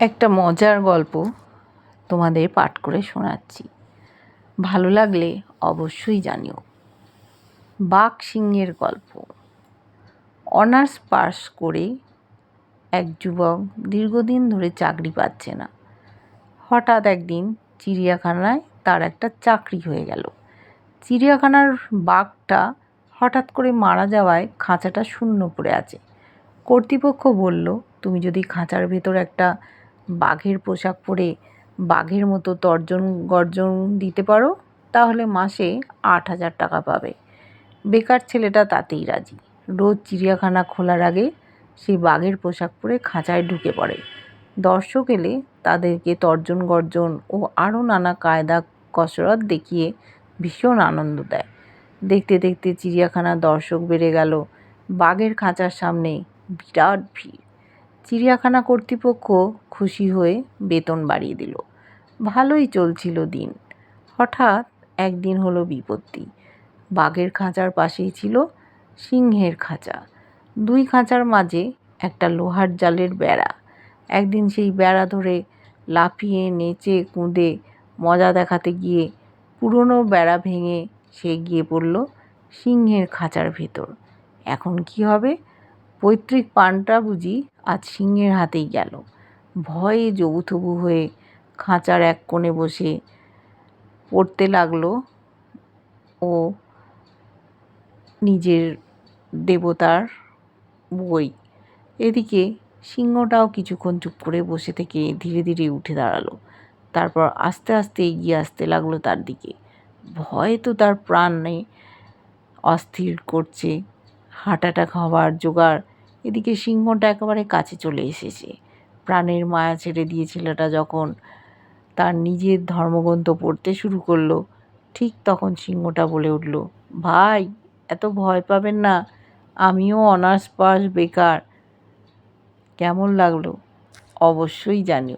একটা মজার গল্প তোমাদের পাঠ করে শোনাচ্ছি। ভালো লাগলে অবশ্যই জানিও। বাঘ সিংহের গল্প। অনার্স পাস করে এক যুবক দীর্ঘদিন ধরে চাকরি পাচ্ছে না। হঠাৎ একদিন চিড়িয়াখানায় তার একটা চাকরি হয়ে গেল। চিড়িয়াখানার বাঘটা হঠাৎ করে মারা যাওয়ায় খাঁচাটা শূন্য পড়ে আছে। কর্তৃপক্ষ বলল, তুমি যদি খাঁচার ভেতর একটা বাঘের পোশাক পরে বাঘের মতো তর্জন গর্জন দিতে পারো, তাহলে মাসে আট হাজার টাকা পাবে। বেকার ছেলেটা তাতেই রাজি। রোজ চিড়িয়াখানা খোলার আগে সে বাঘের পোশাক পরে খাঁচায় ঢুকে পড়ে। দর্শক এলে তাদেরকে তর্জন গর্জন ও আরও নানা কায়দা কসরত দেখিয়ে ভীষণ আনন্দ দেয়। দেখতে দেখতে চিড়িয়াখানার দর্শক বেড়ে গেল। বাঘের খাঁচার সামনে বিরাট ভিড়। চিড়িয়াখানা কর্তৃপক্ষ খুশি হয়ে বেতন বাড়িয়ে দিল। ভালোই চলছিল দিন। হঠাৎ একদিন হলো বিপত্তি। বাঘের খাঁচার পাশেই ছিল সিংহের খাঁচা। দুই খাঁচার মাঝে একটা লোহার জালের বেড়া। একদিন সেই বেড়া ধরে লাফিয়ে, নেচে, কুঁদে মজা দেখাতে গিয়ে পুরনো বেড়া ভেঙে সে গিয়ে পড়ল সিংহের খাঁচার ভেতর। এখন কি হবে? পৈতৃক পানটা বুঝি আজ সিংহের হাতেই গেল। ভয়ে জবুথবু হয়ে খাঁচার এক কোণে বসে পড়তে লাগল ও নিজের দেবতার বই। এদিকে সিংহটাও কিছুক্ষণ চুপ করে বসে থেকে ধীরে ধীরে উঠে দাঁড়াল। তারপর আস্তে আস্তে এগিয়ে আসতে লাগল তার দিকে। ভয়ে তো তার প্রাণ অস্থির করছে। হার্ট অ্যাটাক হওয়ার জোগাড় এদিকে সিংহটা একেবারে কাছে চলে এসেছে। প্রাণের মায়া ছেড়ে দিয়ে ছেলেটা যখন তার নিজের ধর্মগ্রন্থ পড়তে শুরু করল, ঠিক তখন সিংহটা বলে উঠল, ভাই, এত ভয় পাবেন না, আমিও অনার্স পাস বেকার। কেমন লাগল? অবশ্যই জানিও।